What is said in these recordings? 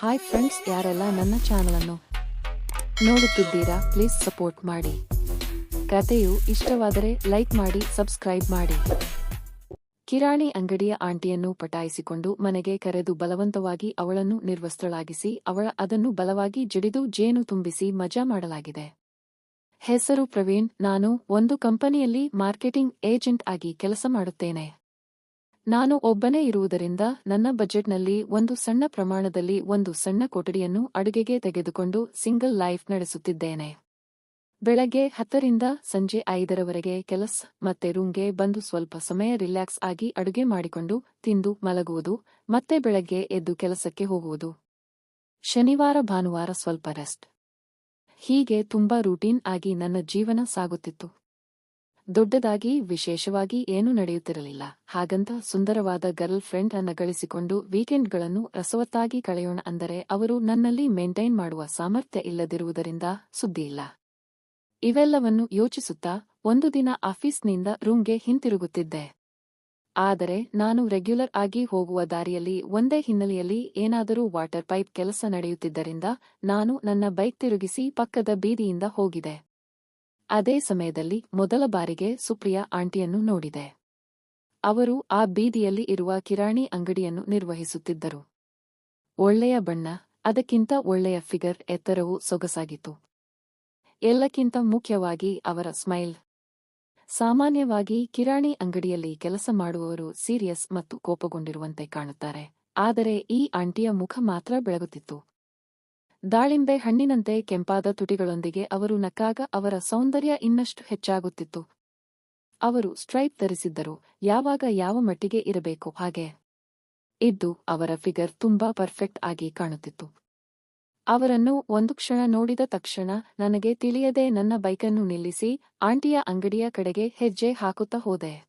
Hi friends ಯಾರೆಲ್ಲ ನನ್ನ ಚಾನಲನ್ನು ನೋಡುತ್ತಿದ್ದೀರಾ ಪ್ಲೀಸ್ ಸಪೋರ್ಟ್ ಮಾಡಿ. ಕಥೆಯು ಇಷ್ಟವಾದರೆ ಲೈಕ್ ಮಾಡಿ ಸಬ್ಸ್ಕ್ರೈಬ್ ಮಾಡಿ. ಕಿರಾಣಿ ಅಂಗಡಿಯ ಆಂಟಿಯನ್ನು ಪಟಾಯಿಸಿಕೊಂಡು ಮನೆಗೆ ಕರೆದು ಬಲವಂತವಾಗಿ ಅವಳನ್ನು ನಿರ್ವಸ್ತ್ರಳಾಗಿಸಿ, ಅವಳ ಅದನ್ನು ಬಲವಾಗಿ ಜಿಡಿದು ಜೇನು ತುಂಬಿಸಿ ಮಜಾ ಮಾಡಲಾಗಿದೆ. ಹೆಸರು ಪ್ರವೀಣ್, ನಾನು ಒಂದು ಕಂಪನಿಯಲ್ಲಿ ಮಾರ್ಕೆಟಿಂಗ್ ಏಜೆಂಟ್ ಆಗಿ ಕೆಲಸ ಮಾಡುತ್ತೇನೆ. ನಾನು ಒಬ್ಬನೇ ಇರುವುದರಿಂದ ನನ್ನ ಬಜೆಟ್ನಲ್ಲಿ ಒಂದು ಸಣ್ಣ ಪ್ರಮಾಣದಲ್ಲಿ ಒಂದು ಸಣ್ಣ ಕೊಠಡಿಯನ್ನು ಅಡುಗೆಗೆ ತೆಗೆದುಕೊಂಡು ಸಿಂಗಲ್ ಲೈಫ್ ನಡೆಸುತ್ತಿದ್ದೇನೆ. ಬೆಳಗ್ಗೆ ಹತ್ತರಿಂದ ಸಂಜೆ ಐದರವರೆಗೆ ಕೆಲಸ ಮತ್ತೆ ರೂಮ್ಗೆ ಬಂದು ಸ್ವಲ್ಪ ಸಮಯ ರಿಲ್ಯಾಕ್ಸ್ ಆಗಿ ಅಡುಗೆ ಮಾಡಿಕೊಂಡು ತಿಂದು ಮಲಗುವುದು, ಮತ್ತೆ ಬೆಳಗ್ಗೆ ಎದ್ದು ಕೆಲಸಕ್ಕೆ ಹೋಗುವುದು. ಶನಿವಾರ ಭಾನುವಾರ ಸ್ವಲ್ಪ ರೆಸ್ಟ್ ಹೀಗೆ ತುಂಬಾ ರೂಟೀನ್ ಆಗಿ ನನ್ನ ಜೀವನ ಸಾಗುತ್ತಿತ್ತು. ದೊಡ್ಡದಾಗಿ, ವಿಶೇಷವಾಗಿ ಏನೂ ನಡೆಯುತ್ತಿರಲಿಲ್ಲ. ಹಾಗಂತ ಸುಂದರವಾದ ಗರ್ಲ್ ಫ್ರೆಂಡ್ ಅನ್ನ ಗಳಿಸಿಕೊಂಡು ವೀಕೆಂಡ್ಗಳನ್ನು ರಸವತ್ತಾಗಿ ಕಳೆಯೋಣ ಅಂದರೆ ಅವರು ನನ್ನಲ್ಲಿ ಮೇಂಟೈನ್ ಮಾಡುವ ಸಾಮರ್ಥ್ಯ ಇಲ್ಲದಿರುವುದರಿಂದ ಸುದ್ದಿಯಿಲ್ಲ ಇವೆಲ್ಲವನ್ನು ಯೋಚಿಸುತ್ತಾ ಒಂದು ದಿನ ಆಫೀಸ್ನಿಂದ ರೂಮ್ಗೆ ಹಿಂತಿರುಗುತ್ತಿದ್ದೆ. ಆದರೆ ನಾನು ರೆಗ್ಯುಲರ್ ಆಗಿ ಹೋಗುವ ದಾರಿಯಲ್ಲಿ ಒಂದೇ ಹಿನ್ನೆಲೆಯಲ್ಲಿ ಏನಾದರೂ ವಾಟರ್ ಪೈಪ್ ಕೆಲಸ ನಡೆಯುತ್ತಿದ್ದರಿಂದ ನಾನು ನನ್ನ ಬೈಕ್ ತಿರುಗಿಸಿ ಪಕ್ಕದ ಬೀದಿಯಿಂದ ಹೋಗಿದೆ. ಅದೇ ಸಮಯದಲ್ಲಿ ಮೊದಲ ಬಾರಿಗೆ ಸುಪ್ರಿಯಾ ಆಂಟಿಯನ್ನು ನೋಡಿದೆ. ಅವರು ಆ ಬೀದಿಯಲ್ಲಿ ಇರುವ ಕಿರಾಣಿ ಅಂಗಡಿಯನ್ನು ನಿರ್ವಹಿಸುತ್ತಿದ್ದರು. ಒಳ್ಳೆಯ ಬಣ್ಣ, ಅದಕ್ಕಿಂತ ಒಳ್ಳೆಯ ಫಿಗರ್ ಎತ್ತರವು ಸೊಗಸಾಗಿತ್ತು. ಎಲ್ಲಕ್ಕಿಂತ ಮುಖ್ಯವಾಗಿ ಅವರ ಸ್ಮೈಲ್. ಸಾಮಾನ್ಯವಾಗಿ ಕಿರಾಣಿ ಅಂಗಡಿಯಲ್ಲಿ ಕೆಲಸ ಮಾಡುವವರು ಸೀರಿಯಸ್ ಮತ್ತು ಕೋಪಗೊಂಡಿರುವಂತೆ ಕಾಣುತ್ತಾರೆ, ಆದರೆ ಈ ಆಂಟಿಯ ಮುಖ ಮಾತ್ರ ಬೆಳಗುತ್ತಿತ್ತು. ದಾಳಿಂಬೆ ಹಣ್ಣಿನಂತೆ ಕೆಂಪಾದ ತುಟಿಗಳೊಂದಿಗೆ ಅವರು ನಕ್ಕಾಗ ಅವರ ಸೌಂದರ್ಯ ಇನ್ನಷ್ಟು ಹೆಚ್ಚಾಗುತ್ತಿತ್ತು. ಅವರು ಸ್ಟ್ರೈಪ್ ಧರಿಸಿದ್ದರು, ಯಾವಾಗ ಯಾವ ಮಟ್ಟಿಗೆ ಇರಬೇಕು ಹಾಗೆ. ಇದ್ದು ಅವರ ಫಿಗರ್ ತುಂಬಾ ಪರ್ಫೆಕ್ಟ್ ಆಗಿ ಕಾಣುತ್ತಿತ್ತು. ಅವರನ್ನು ಒಂದು ಕ್ಷಣ ನೋಡಿದ ತಕ್ಷಣ, ನನಗೆ ತಿಳಿಯದೆ ನನ್ನ ಬೈಕನ್ನು ನಿಲ್ಲಿಸಿ ಆಂಟಿಯ ಅಂಗಡಿಯ ಕಡೆಗೆ ಹೆಜ್ಜೆ ಹಾಕುತ್ತಾ ಹೋದೆ.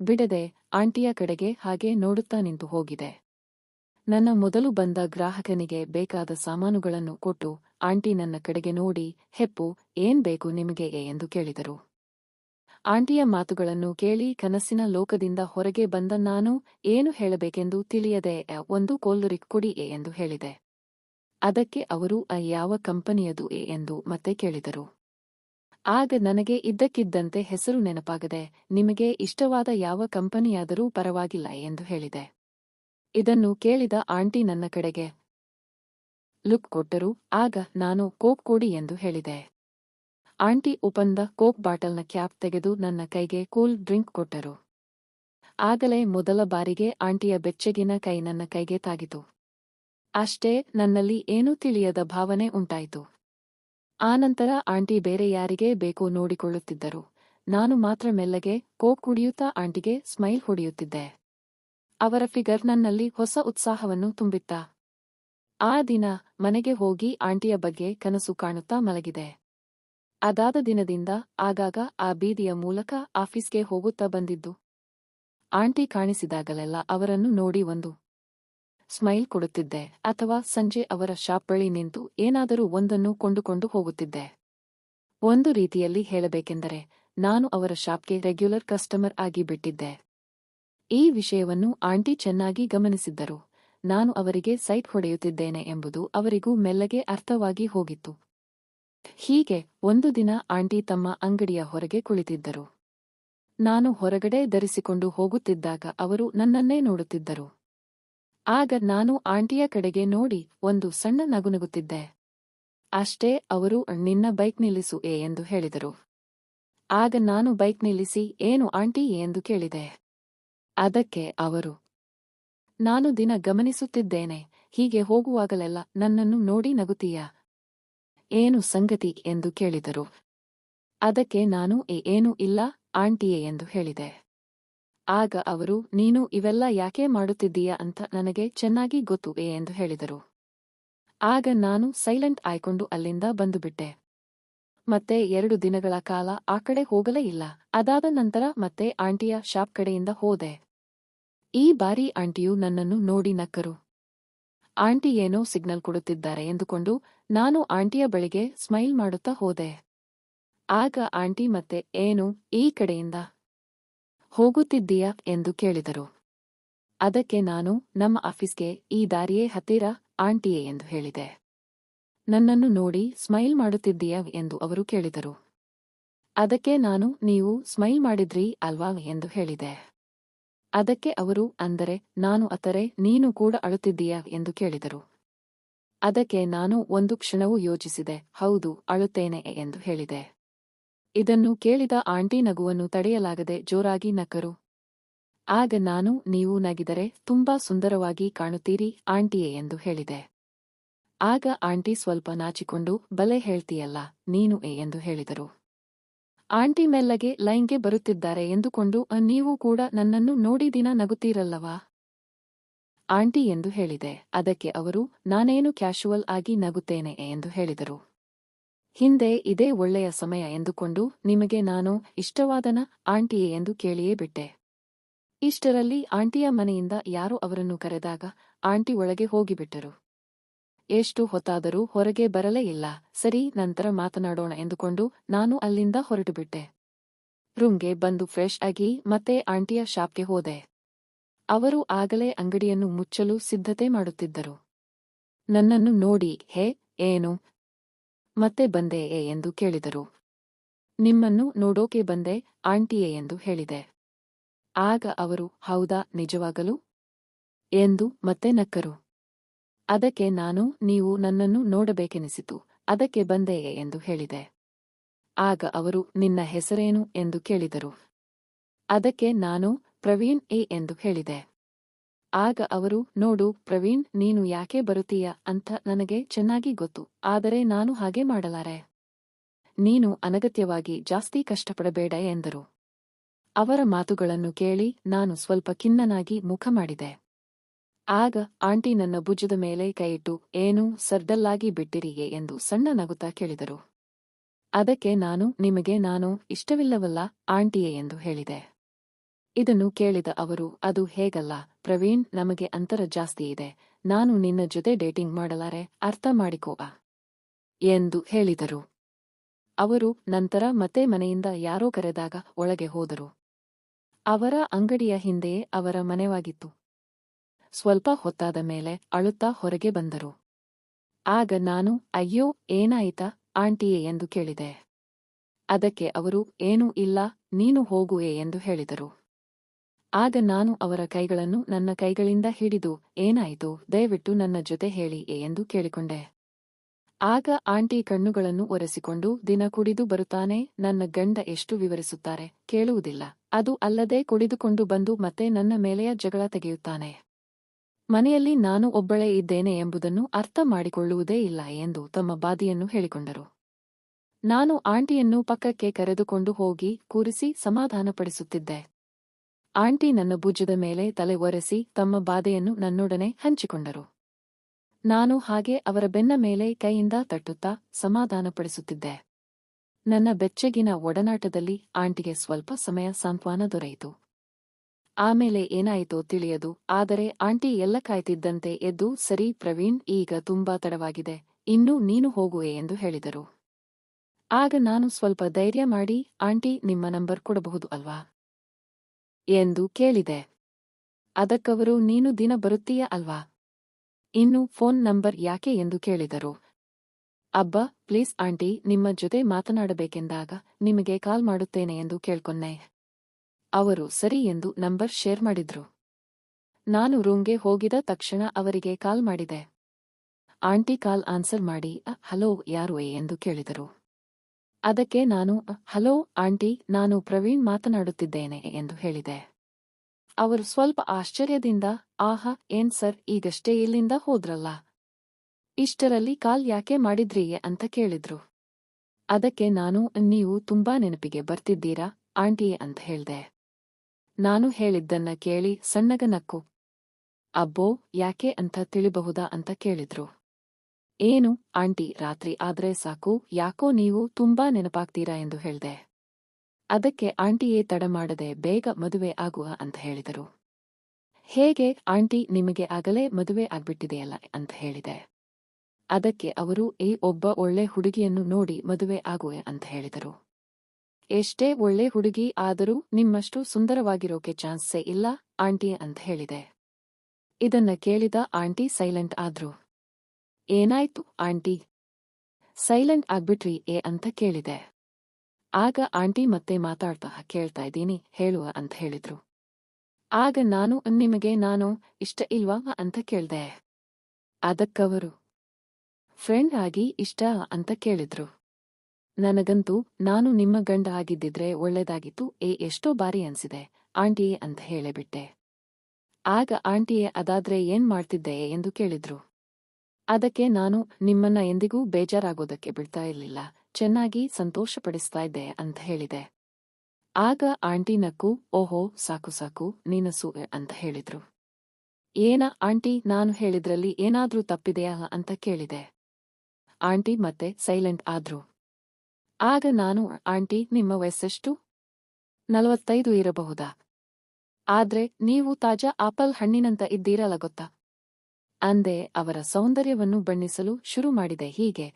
ಬಿಡದೆ ಆಂಟಿಯ ಕಡೆಗೆ ಹಾಗೆ ನೋಡುತ್ತಾ ನಿಂತು ಹೋಗಿದೆ. ನನ್ನ ಮೊದಲು ಬಂದ ಗ್ರಾಹಕನಿಗೆ ಬೇಕಾದ ಸಾಮಾನುಗಳನ್ನು ಕೊಟ್ಟು ಆಂಟಿ ನನ್ನ ಕಡೆಗೆ ನೋಡಿ ಹೆಪ್ಪು ಏನ್ ಬೇಕು ನಿಮಗೆ? ಎಂದು ಕೇಳಿದರು. ಆಂಟಿಯ ಮಾತುಗಳನ್ನು ಕೇಳಿ ಕನಸಿನ ಲೋಕದಿಂದ ಹೊರಗೆ ಬಂದ ನಾನು ಏನು ಹೇಳಬೇಕೆಂದು ತಿಳಿಯದೆ ಒಂದು ಕೋಲ್ಡರಿಕ್ ಕೊಡಿ ಎ" ಎಂದು ಹೇಳಿದೆ. ಅದಕ್ಕೆ ಅವರು "ಅ, ಯಾವ ಕಂಪನಿಯದು ಎ" ಎಂದು ಮತ್ತೆ ಕೇಳಿದರು. ಆಗ ನನಗೆ ಇದ್ದಕ್ಕಿದ್ದಂತೆ ಹೆಸರು ನೆನಪಾಗದೆ ನಿಮಗೆ ಇಷ್ಟವಾದ ಯಾವ ಕಂಪನಿಯಾದರೂ ಪರವಾಗಿಲ್ಲ ಎಂದು ಹೇಳಿದೆ. ಇದನ್ನು ಕೇಳಿದ ಆಂಟಿ ನನ್ನ ಕಡೆಗೆ, ಲುಕ್ ಕೊಟ್ಟರು, ಆಗ ನಾನು ಕೋಕ್ ಕೊಡಿ ಎಂದು ಹೇಳಿದೆ. ಆಂಟಿ ಉಪಂದ ಕೋಕ್ ಬಾಟಲ್ನ ಕ್ಯಾಪ್ ತೆಗೆದು ನನ್ನ ಕೈಗೆ ಕೂಲ್ ಡ್ರಿಂಕ್ ಕೊಟ್ಟರು. ಆಗಲೇ ಮೊದಲ ಬಾರಿಗೆ ಆಂಟಿಯ ಬೆಚ್ಚಗಿನ ಕೈ ನನ್ನ ಕೈಗೆ ತಾಗಿತು. ಅಷ್ಟೇ ನನ್ನಲ್ಲಿ ಏನೂ ತಿಳಿಯದ ಭಾವನೆ ಉಂಟಾಯಿತು. ಆನಂತರ ಆಂಟಿ ಬೇರೆ ಯಾರಿಗೆ ಬೇಕೋ ನೋಡಿಕೊಳ್ಳುತ್ತಿದ್ದರು. ನಾನು ಮಾತ್ರ ಮೆಲ್ಲಗೆ ಕೋಕ್ ಕುಡಿಯುತ್ತಾ ಆಂಟಿಗೆ ಸ್ಮೈಲ್ ಹೊಡೆಯುತ್ತಿದ್ದೆ. ಅವರ ಫಿಗರ್ ನನ್ನಲ್ಲಿ ಹೊಸ ಉತ್ಸಾಹವನ್ನು ತುಂಬಿತ್ತ. ಆ ದಿನ ಮನೆಗೆ ಹೋಗಿ ಆಂಟಿಯ ಬಗ್ಗೆ ಕನಸು ಕಾಣುತ್ತಾ ಮಲಗಿದೆ. ಅದಾದ ದಿನದಿಂದ ಆಗಾಗ ಆ ಬೀದಿಯ ಮೂಲಕ ಆಫೀಸ್ಗೆ ಹೋಗುತ್ತಾ ಬಂದಿದ್ದು. ಆಂಟಿ ಕಾಣಿಸಿದಾಗಲೆಲ್ಲ ಅವರನ್ನು ನೋಡಿ ಒಂದು ಸ್ಮೈಲ್ ಕೊಡುತ್ತಿದ್ದೆ ಅಥವಾ ಸಂಜೆ ಅವರ ಶಾಪ್ ಬಳಿ ನಿಂತು ಏನಾದರೂ ಒಂದನ್ನು ಕೊಂಡುಕೊಂಡು ಹೋಗುತ್ತಿದ್ದೆ. ಒಂದು ರೀತಿಯಲ್ಲಿ ಹೇಳಬೇಕೆಂದರೆ, ನಾನು ಅವರ ಶಾಪ್ಗೆ ರೆಗ್ಯುಲರ್ ಕಸ್ಟಮರ್ ಆಗಿ ಬಿಟ್ಟಿದ್ದೆ. ಈ ವಿಷಯವನ್ನು ಆಂಟಿ ಚೆನ್ನಾಗಿ ಗಮನಿಸಿದ್ದರು. ನಾನು ಅವರಿಗೆ ಸೈಟ್ ಹೊಡೆಯುತ್ತಿದ್ದೇನೆ ಎಂಬುದು ಅವರಿಗೂ ಮೆಲ್ಲಗೆ ಅರ್ಥವಾಗಿ ಹೋಗಿತ್ತು. ಹೀಗೆ ಒಂದು ದಿನ ಆಂಟಿ ತಮ್ಮ ಅಂಗಡಿಯ ಹೊರಗೆ ಕುಳಿತಿದ್ದರು. ನಾನು ಹೊರಗಡೆ ಧರಿಸಿಕೊಂಡು ಹೋಗುತ್ತಿದ್ದಾಗ ಅವರು ನನ್ನನ್ನೇ ನೋಡುತ್ತಿದ್ದರು. ಆಗ ನಾನು ಆಂಟಿಯ ಕಡೆಗೆ ನೋಡಿ ಒಂದು ಸಣ್ಣ ನಗುನಗುತ್ತಿದ್ದೆ. ಅಷ್ಟೇ ಅವರು ನಿನ್ನ ಬೈಕ್ ನಿಲ್ಲಿಸು ಎ ಎಂದು ಹೇಳಿದರು. ಆಗ ನಾನು ಬೈಕ್ ನಿಲ್ಲಿಸಿ, ಏನು ಆಂಟಿ ಎಂದು ಕೇಳಿದೆ. ಅದಕ್ಕೆ ಅವರು ನಾನು ದಿನ ಗಮನಿಸುತ್ತಿದ್ದೇನೆ ಹೀಗೆ ಹೋಗುವಾಗಲೆಲ್ಲ ನನ್ನನ್ನು ನೋಡಿ ನಗುತ್ತೀಯ? ಏನು ಸಂಗತಿ? ಎಂದು ಕೇಳಿದರು. ಅದಕ್ಕೆ ನಾನು "ಏ, ಏನೂ ಇಲ್ಲ ಆಂಟಿಯೇ ಎಂದು ಹೇಳಿದೆ. ಆಗ ಅವರು ನೀನು ಇವೆಲ್ಲ ಯಾಕೆ ಮಾಡುತ್ತಿದ್ದೀಯ ಅಂತ ನನಗೆ ಚೆನ್ನಾಗಿ ಗೊತ್ತು ಏ ಎಂದು ಹೇಳಿದರು. ಆಗ ನಾನು ಸೈಲೆಂಟ್ ಆಯ್ಕೊಂಡು ಅಲ್ಲಿಂದ ಬಂದುಬಿಟ್ಟೆ. ಮತ್ತೆ ಎರಡು ದಿನಗಳ ಕಾಲ ಆ ಕಡೆ ಹೋಗಲೇ ಇಲ್ಲ. ಅದಾದ ನಂತರ ಮತ್ತೆ ಆಂಟಿಯ ಶಾಪ್ ಕಡೆಯಿಂದ ಹೋದೆ. ಈ ಬಾರಿ ಆಂಟಿಯು ನನ್ನನ್ನು ನೋಡಿ ನಕ್ಕರು. ಆಂಟಿ ಏನೋ ಸಿಗ್ನಲ್ ಕೊಡುತ್ತಿದ್ದಾರೆ ಎಂದುಕೊಂಡು ನಾನು ಆಂಟಿಯ ಬಳಿಗೆ ಸ್ಮೈಲ್ ಮಾಡುತ್ತಾ ಹೋದೆ. ಆಗ ಆಂಟಿ ಮತ್ತೆ, ಏನು, ಈ ಕಡೆಯಿಂದ ಹೋಗುತ್ತಿದ್ದೀಯಾ? ಎಂದು ಕೇಳಿದರು. ಅದಕ್ಕೆ ನಾನು, ನಮ್ಮ ಆಫೀಸ್ಗೆ ಈ ದಾರಿಯೇ ಹತ್ತಿರ, ಆಂಟಿಯೇ, ಎಂದು ಹೇಳಿದೆ. ನನ್ನನ್ನು ನೋಡಿ ಸ್ಮೈಲ್ ಮಾಡುತ್ತಿದ್ದೀಯ? ಎಂದು ಅವರು ಕೇಳಿದರು. ಅದಕ್ಕೆ ನಾನು, ನೀವು ಸ್ಮೈಲ್ ಮಾಡಿದ್ರಿ ಅಲ್ವಾ? ಎಂದು ಹೇಳಿದೆ. ಅದಕ್ಕೆ ಅವರು, ಅಂದರೆ, ನಾನು ಅತರೆ, ನೀನು ಕೂಡ ಅಳುತ್ತಿದ್ದೀಯಾ? ಎಂದು ಕೇಳಿದರು. ಅದಕ್ಕೆ ನಾನು ಒಂದು ಕ್ಷಣವೂ ಯೋಚಿಸಿದೆ. ಹೌದು, ಅಳುತ್ತೇನೆ ಎಂದು ಹೇಳಿದೆ. ಇದನ್ನು ಕೇಳಿದ ಆಂಟಿ ನಗುವನ್ನು ತಡೆಯಲಾಗದೆ ಜೋರಾಗಿ ನಕ್ಕರು. ಆಗ ನಾನು, ನೀವು ನಗಿದರೆ ತುಂಬಾ ಸುಂದರವಾಗಿ ಕಾಣುತ್ತೀರಿ ಆಂಟಿಯೇ, ಎಂದು ಹೇಳಿದೆ. ಆಗ ಆಂಟಿ ಸ್ವಲ್ಪ ನಾಚಿಕೊಂಡು, ಬಲೆ ಹೇಳ್ತೀಯಲ್ಲ, ನೀನು ಎ, ಎಂದು ಹೇಳಿದರು. ಆಂಟಿ ಮೆಲ್ಲಗೆ ಲೈನ್ಗೆ ಬರುತ್ತಿದ್ದಾರೆ ಎಂದುಕೊಂಡು "ಅ, ನೀವು ಕೂಡ ನನ್ನನ್ನು ನೋಡಿ ದಿನ ನಗುತ್ತೀರಲ್ಲವಾ? ಆಂಟಿ ಎಂದು ಹೇಳಿದೆ. ಅದಕ್ಕೆ ಅವರು ನಾನೇನು ಕ್ಯಾಶುವಲ್ ಆಗಿ ನಗುತ್ತೇನೆ ಎಂದು ಹೇಳಿದರು. ಹಿಂದೆ ಇದೇ ಒಳ್ಳೆಯ ಸಮಯ ಎಂದುಕೊಂಡು ನಿಮಗೆ ನಾನು ಇಷ್ಟವಾದನ ಆಂಟಿಯೇ ಎಂದು ಕೇಳಿಯೇ ಬಿಟ್ಟೆ. ಇಷ್ಟರಲ್ಲಿ ಆಂಟಿಯ ಮನೆಯಿಂದ ಯಾರೋ ಅವರನ್ನು ಕರೆದಾಗ ಆಂಟಿ ಒಳಗೆ ಹೋಗಿಬಿಟ್ಟರು. ಎಷ್ಟು ಹೊತ್ತಾದರೂ ಹೊರಗೆ ಬರಲೇ ಇಲ್ಲ. ಸರಿ, ನಂತರ ಮಾತನಾಡೋಣ ಎಂದುಕೊಂಡು ನಾನು ಅಲ್ಲಿಂದ ಹೊರಟುಬಿಟ್ಟೆ. ರೂಮ್ಗೆ ಬಂದು ಫ್ರೆಶ್ ಆಗಿ ಮತ್ತೆ ಆಂಟಿಯ ಶಾಪ್ಗೆ ಹೋದೆ. ಅವರು ಆಗಲೇ ಅಂಗಡಿಯನ್ನು ಮುಚ್ಚಲು ಸಿದ್ಧತೆ ಮಾಡುತ್ತಿದ್ದರು. ನನ್ನನ್ನು ನೋಡಿ, ಹೇ, ಏನು? ಮತ್ತೆ ಬಂದೆ ಎಂದು ಕೇಳಿದರು. ನಿಮ್ಮನ್ನು ನೋಡೋಕೆ ಬಂದೆ, ಆಂಟಿಯೇ ಎಂದು ಹೇಳಿದೆ. ಆಗ ಅವರು, ಹೌದಾ, ನಿಜವಾಗಲು? ಎಂದು ಮತ್ತೆ ನಕ್ಕರು. ಅದಕ್ಕೆ ನಾನು, ನೀವು ನನ್ನನ್ನು ನೋಡಬೇಕೆನಿಸಿತು. ಅದಕ್ಕೆ ಬಂದೆಯೇ ಎಂದು ಹೇಳಿದೆ. ಆಗ ಅವರು, ನಿನ್ನ ಹೆಸರೇನು ಎಂದು ಕೇಳಿದರು. ಅದಕ್ಕೆ ನಾನು, ಪ್ರವೀಣ್ ಎ ಎಂದು ಹೇಳಿದೆ. ಆಗ ಅವರು, ನೋಡು, ಪ್ರವೀಣ್, ನೀನು ಯಾಕೆ ಬರುತ್ತೀಯ ಅಂತ ನನಗೆ ಚೆನ್ನಾಗಿ ಗೊತ್ತು, ಆದರೆ ನಾನು ಹಾಗೆ ಮಾಡಲಾರೆ. ನೀನು ಅನಗತ್ಯವಾಗಿ ಜಾಸ್ತಿ ಕಷ್ಟಪಡಬೇಡ ಎಂದರು. ಅವರ ಮಾತುಗಳನ್ನು ಕೇಳಿ ನಾನು ಸ್ವಲ್ಪ ಖಿನ್ನನಾಗಿ ಮುಖ ಮಾಡಿದೆ. ಆಗ ಆಂಟಿ ನನ್ನ ಭುಜದ ಮೇಲೆ ಕೈಯಿಟ್ಟು, ಏನು ಸರ್ದಲ್ಲಾಗಿ ಬಿಟ್ಟಿರಿಯೇ ಎಂದು ಸಣ್ಣ ನಗುತ್ತಾ ಕೇಳಿದರು. ಅದಕ್ಕೆ ನಾನು, ನಿಮಗೆ ನಾನು ಇಷ್ಟವಿಲ್ಲವಲ್ಲ? ಆಂಟಿಯೇ ಎಂದು ಹೇಳಿದೆ. ಇದನ್ನು ಕೇಳಿದ ಅವರು, ಅದು ಹೇಗಲ್ಲ, ಪ್ರವೀಣ್ ನಮಗೆ ಅಂತರ ಜಾಸ್ತಿ ಇದೆ. ನಾನು ನಿನ್ನ ಜೊತೆ ಡೇಟಿಂಗ್ ಮಾಡಲಾರೆ, ಅರ್ಥ ಮಾಡಿಕೋ. ಎಂದು ಹೇಳಿದರು. ಅವರು ನಂತರ ಮತ್ತೆ ಮನೆಯಿಂದ ಯಾರೋ ಕರೆದಾಗ ಒಳಗೆ ಹೋದರು. ಅವರ ಅಂಗಡಿಯ ಹಿಂದೆಯೇ ಅವರ ಮನೆವಾಗಿತ್ತು. ಸ್ವಲ್ಪ ಹೊತ್ತಾದ ಮೇಲೆ ಅಳುತ್ತಾ ಹೊರಗೆ ಬಂದರು. ಆಗ ನಾನು, ಅಯ್ಯೋ, ಏನಾಯಿತಾ, ಆಂಟಿಯೇ ಎಂದು ಕೇಳಿದೆ. ಅದಕ್ಕೆ ಅವರು, ಏನೂ ಇಲ್ಲ, ನೀನು ಹೋಗುವೆ ಎಂದು ಹೇಳಿದರು. ಆಗ ನಾನು ಅವರ ಕೈಗಳನ್ನು ನನ್ನ ಕೈಗಳಿಂದ ಹಿಡಿದು, ಏನಾಯಿತು, ದಯವಿಟ್ಟು ನನ್ನ ಜೊತೆ ಹೇಳಿ ಎಂದು ಕೇಳಿಕೊಂಡೆ. ಆಗ ಆಂಟಿ ಕಣ್ಣುಗಳನ್ನು ಒರೆಸಿಕೊಂಡು, ದಿನ ಕುಡಿದು ಬರುತ್ತಾನೆ, ನನ್ನ ಗಂಡ ಎಷ್ಟು ವಿವರಿಸುತ್ತಾರೆ ಕೇಳುವುದಿಲ್ಲ, ಅದು ಅಲ್ಲದೆ ಕುಡಿದುಕೊಂಡು ಬಂದು ಮತ್ತೆ ನನ್ನ ಮೇಲೆಯ ಜಗಳ ತೆಗೆಯುತ್ತಾನೆ. ಮನೆಯಲ್ಲಿ ನಾನು ಒಬ್ಬಳೇ ಇದ್ದೇನೆ ಎಂಬುದನ್ನು ಅರ್ಥ ಮಾಡಿಕೊಳ್ಳುವುದೇ ಇಲ್ಲ ಎಂದು ತಮ್ಮ ಬಾದಿಯನ್ನು ಹೇಳಿಕೊಂಡರು. ನಾನು ಆಂಟಿಯನ್ನು ಪಕ್ಕಕ್ಕೆ ಕರೆದುಕೊಂಡು ಹೋಗಿ ಕೂರಿಸಿ ಸಮಾಧಾನಪಡಿಸುತ್ತಿದ್ದೆ. ಆಂಟಿ ನನ್ನ ಭುಜದ ಮೇಲೆ ತಲೆ ಒರೆಸಿ ತಮ್ಮ ಬಾಧೆಯನ್ನು ನನ್ನೊಡನೆ ಹಂಚಿಕೊಂಡರು. ನಾನು ಹಾಗೆ ಅವರ ಬೆನ್ನ ಮೇಲೆ ಕೈಯಿಂದ ತಟ್ಟುತ್ತಾ ಸಮಾಧಾನಪಡಿಸುತ್ತಿದ್ದೆ. ನನ್ನ ಬೆಚ್ಚಗಿನ ಒಡನಾಟದಲ್ಲಿ ಆಂಟಿಗೆ ಸ್ವಲ್ಪ ಸಮಯ ಸಾಂತ್ವನ ದೊರೆಯಿತು. ಆಮೇಲೆ ಏನಾಯಿತೋ ತಿಳಿಯದು, ಆದರೆ ಆಂಟಿ ಎಲ್ಲ ಕಾಯ್ತಿದ್ದಂತೆ ಎದ್ದು, ಸರಿ ಪ್ರವೀಣ್, ಈಗ ತುಂಬಾ ತಡವಾಗಿದೆ, ಇನ್ನು ನೀನು ಹೋಗುವೆ ಎಂದು ಹೇಳಿದರು. ಆಗ ನಾನು ಸ್ವಲ್ಪ ಧೈರ್ಯ ಮಾಡಿ, ಆಂಟಿ, ನಿಮ್ಮ ನಂಬರ್ ಕೊಡಬಹುದು ಅಲ್ವಾ? ಎಂದು ಕೇಳಿದೆ. ಅದಕ್ಕವರು, ನೀನು ದಿನ ಬರುತ್ತೀಯ ಅಲ್ವಾ? ಇನ್ನು ಫೋನ್ ನಂಬರ್ ಯಾಕೆ? ಎಂದು ಕೇಳಿದರು. ಅಬ್ಬ, ಪ್ಲೀಸ್ ಆಂಟಿ, ನಿಮ್ಮ ಜೊತೆ ಮಾತನಾಡಬೇಕೆಂದಾಗ ನಿಮಗೆ ಕಾಲ್ ಮಾಡುತ್ತೇನೆ ಎಂದು ಕೇಳ್ಕೊನ್ನೆ ಅವರು ಸರಿ ಎಂದು ನಂಬರ್ ಶೇರ್ ಮಾಡಿದ್ರು. ನಾನು ರೂಮ್ಗೆ ಹೋಗಿದ ತಕ್ಷಣ ಅವರಿಗೆ ಕಾಲ್ ಮಾಡಿದೆ. ಆಂಟಿ ಕಾಲ್ ಆನ್ಸರ್ ಮಾಡಿ "ಅ, ಹಲೋ ಯಾರು ಎಂದು ಕೇಳಿದರು. ಅದಕ್ಕೆ ನಾನು "ಅ, ಹಲೋ ಆಂಟಿ ನಾನು ಪ್ರವೀಣ್ ಮಾತನಾಡುತ್ತಿದ್ದೇನೆ ಎಂದು ಹೇಳಿದೆ. ಅವರು ಸ್ವಲ್ಪ ಆಶ್ಚರ್ಯದಿಂದ ಆಹಾ ಏನ್ ಸರ್ ಈಗಷ್ಟೇ ಇಲ್ಲಿಂದ ಹೋದ್ರಲ್ಲ? ಇಷ್ಟರಲ್ಲಿ ಕಾಲ್ ಯಾಕೆ ಮಾಡಿದ್ರಿಯೇ ಅಂತ ಕೇಳಿದ್ರು. ಅದಕ್ಕೆ ನಾನು ನೀವು ತುಂಬಾ ನೆನಪಿಗೆ ಬರ್ತಿದ್ದೀರಾ ಆಂಟಿಯೇ ಅಂತ ಹೇಳ್ದೆ. ನಾನು ಹೇಳಿದ್ದನ್ನ ಕೇಳಿ ಸಣ್ಣಗ ನಕ್ಕು. ಅಬ್ಬೋ, ಯಾಕೆ ಅಂತ ತಿಳಿಬಹುದಾ ಅಂತ ಕೇಳಿದ್ರು. ಏನು, ಆಂಟಿ, ರಾತ್ರಿ ಆದ್ರೆ ಸಾಕು, ಯಾಕೋ ನೀವು ತುಂಬಾ ನೆನಪಾಗ್ತೀರಾ ಎಂದು ಹೇಳ್ದೆ. ಅದಕ್ಕೆ ಆಂಟಿಯೇ ತಡ ಮಾಡದೆ ಬೇಗ ಮದುವೆ ಆಗುವ ಅಂತ ಹೇಳಿದರು. ಹೇಗೆ, ಆಂಟಿ, ನಿಮಗೆ ಆಗಲೇ ಮದುವೆ ಆಗ್ಬಿಟ್ಟಿದೆಯಲ್ಲ ಅಂತ ಹೇಳಿದೆ. ಅದಕ್ಕೆ ಅವರು ಈ ಒಬ್ಬ ಒಳ್ಳೆ ಹುಡುಗಿಯನ್ನು ನೋಡಿ ಮದುವೆ ಆಗುವೆ ಅಂತ ಹೇಳಿದರು. ಎಷ್ಟೇ ಒಳ್ಳೆ ಹುಡುಗಿ ಆದರೂ ನಿಮ್ಮಷ್ಟು ಸುಂದರವಾಗಿರೋಕೆ ಚಾನ್ಸೇ ಇಲ್ಲ, ಆಂಟಿ ಅಂತ ಹೇಳಿದೆ. ಇದನ್ನ ಕೇಳಿದ ಆಂಟಿ ಸೈಲೆಂಟ್ ಆದ್ರು. ಏನಾಯ್ತು ಆಂಟಿ? ಸೈಲೆಂಟ್ ಆಗ್ಬಿಟ್ರಿ ಏ ಅಂತ ಕೇಳಿದೆ. ಆಗ ಆಂಟಿ ಮತ್ತೆ ಮಾತಾಡ್ತಾ ಕೇಳ್ತಾ ಇದ್ದೀನಿ, ಹೇಳುವ ಅಂತ ಹೇಳಿದ್ರು. ಆಗ ನಾನು ನಿಮಗೆ ನಾನು ಇಷ್ಟ ಇಲ್ವಾ ಅಂತ ಕೇಳ್ದೆ. ಅದಕ್ಕವರು. ಫ್ರೆಂಡ್ ಆಗಿ ಇಷ್ಟ ಅಂತ ಕೇಳಿದ್ರು. ನನಗಂತೂ ನಾನು ನಿಮ್ಮ ಗಂಡ ಆಗಿದ್ದಿದ್ರೆ ಒಳ್ಳೆದಾಗಿತ್ತು. ಏ, ಎಷ್ಟೋ ಬಾರಿ ಅನ್ಸಿದೆ ಆಂಟಿ ಅಂತ ಹೇಳಿಬಿಟ್ಟೆ. ಆಗ ಆಂಟಿಯೇ ಅದಾದ್ರೆ ಏನ್ ಮಾಡ್ತಿದ್ದೆ ಎಂದು ಕೇಳಿದ್ರು. ಅದಕ್ಕೆ ನಾನು ನಿಮ್ಮನ್ನ ಎಂದಿಗೂ ಬೇಜಾರಾಗೋದಕ್ಕೆ ಬಿಡ್ತಾ ಇರ್ಲಿಲ್ಲ, ಚೆನ್ನಾಗಿ ಸಂತೋಷಪಡಿಸ್ತಾ ಇದ್ದೆ ಅಂತ ಹೇಳಿದೆ. ಆಗ ಆಂಟಿ ನಕ್ಕು, ಓಹೋ, ಸಾಕು ಸಾಕು ನೀನಸು ಅಂತ ಹೇಳಿದ್ರು. ಏನ ಆಂಟಿ, ನಾನು ಹೇಳಿದ್ರಲ್ಲಿ ಏನಾದ್ರೂ ತಪ್ಪಿದೆಯಾ ಅಂತ ಕೇಳಿದೆ. ಆಂಟಿ ಮತ್ತೆ ಸೈಲೆಂಟ್ ಆದ್ರು. ಆಗ ನಾನು, ಆಂಟಿ, ನಿಮ್ಮ ವಯಸ್ಸೆಷ್ಟು? ನಲವತ್ತೈದು ಇರಬಹುದಾ? ಆದ್ರೆ, ನೀವು ತಾಜಾ ಆಪಲ್ ಹಣ್ಣಿನಂತ ಇದ್ದೀರಲ್ಲ ಗೊತ್ತಾ? ಅಂದೆ, ಅವರ ಸೌಂದರ್ಯವನ್ನು ಬಣ್ಣಿಸಲು ಶುರು ಮಾಡಿದೆ. ಹೀಗೆ.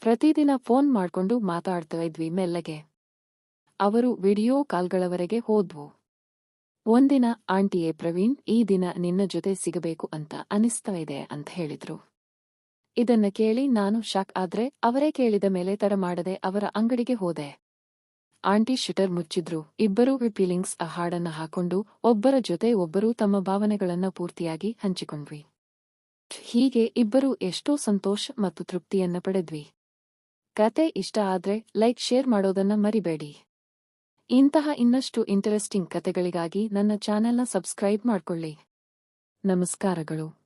ಪ್ರತಿದಿನ ಫೋನ್ ಮಾಡ್ಕೊಂಡು ಮಾತಾಡ್ತಾ ಇದ್ವಿ ಮೆಲ್ಲಗೆ. ಅವರು ವಿಡಿಯೋ ಕಾಲ್ಗಳವರೆಗೆ ಹೋದ್ವು. ಒಂದಿನ, ಆಂಟಿಯೇ ಪ್ರವೀಣ್, ಈ ದಿನ ನಿನ್ನ ಜೊತೆ ಸಿಗಬೇಕು ಅಂತ ಅನಿಸ್ತಾ ಇದೆ ಅಂತ ಹೇಳಿದ್ರು. ಇದನ್ನ ಕೇಳಿ ನಾನು ಶಾಕ್ ಆದ್ರೆ ಅವರೇ ಕೇಳಿದ ಮೇಲೆ ತಡ ಮಾಡದೆ ಅವರ ಅಂಗಡಿಗೆ ಹೋದೆ. ಆಂಟಿ ಶಟರ್ ಮುಚ್ಚಿದ್ರು. ಇಬ್ಬರೂ ಫೀಲಿಂಗ್ಸ್ ಆ ಹಾಡನ್ನ ಹಾಕೊಂಡು ಒಬ್ಬರ ಜೊತೆ ಒಬ್ಬರೂ ತಮ್ಮ ಭಾವನೆಗಳನ್ನ ಪೂರ್ತಿಯಾಗಿ ಹಂಚಿಕೊಂಡ್ವಿ. ಹೀಗೆ ಇಬ್ಬರೂ ಎಷ್ಟೋ ಸಂತೋಷ ಮತ್ತು ತೃಪ್ತಿಯನ್ನ ಪಡೆದ್ವಿ. ಕತೆ ಇಷ್ಟ ಆದ್ರೆ ಲೈಕ್, ಶೇರ್ ಮಾಡೋದನ್ನ ಮರಿಬೇಡಿ. ಇಂತಹ ಇನ್ನಷ್ಟು ಇಂಟರೆಸ್ಟಿಂಗ್ ಕತೆಗಳಿಗಾಗಿ ನನ್ನ ಚಾನೆಲ್ನ ಸಬ್ಸ್ಕ್ರೈಬ್ ಮಾಡ್ಕೊಳ್ಳಿ. ನಮಸ್ಕಾರಗಳು.